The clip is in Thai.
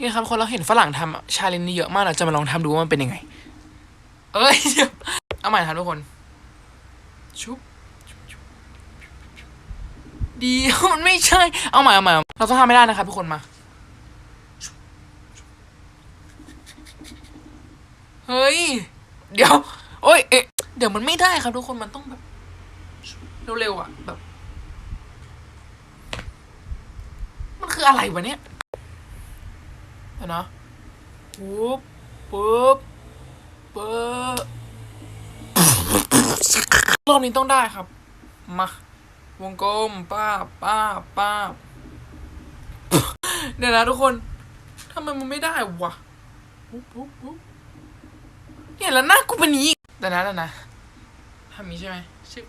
นี่ครับคนเราเห็นฝรั่งทำชาเลนจ์นี้เยอะมากเราจะมาลองทำดูว่ามันเป็นยังไง เอ้ยเอาใหม่ครับทุกคนชุบเดียวมันไม่ใช่ เอาใหม่เอาใหม่เราต้องทำไม่ได้นะครับทุกคนมา เฮ้ย เดี๋ยว โอ้ยเอ๊ะเดี๋ยวมันไม่ได้ครับทุกคนมันต้องแบบเร็วๆอะแบบ มันคืออะไรวะเนี่ย เดี๋ยวนะปุ๊บปุ๊บปุ๊บรอบนี้ต้องได้ครับ มา วงกลม ป้าป้าป้าเดี๋ยวนะทุกคนทำไมมันไม่ได้วะปุ๊บปุ๊บปุ๊บเนี่ยแล้วหน้ากูเป็นอย่างนี้แต่นั้นแล้วนะทำนี้ใช่ไหมชึบ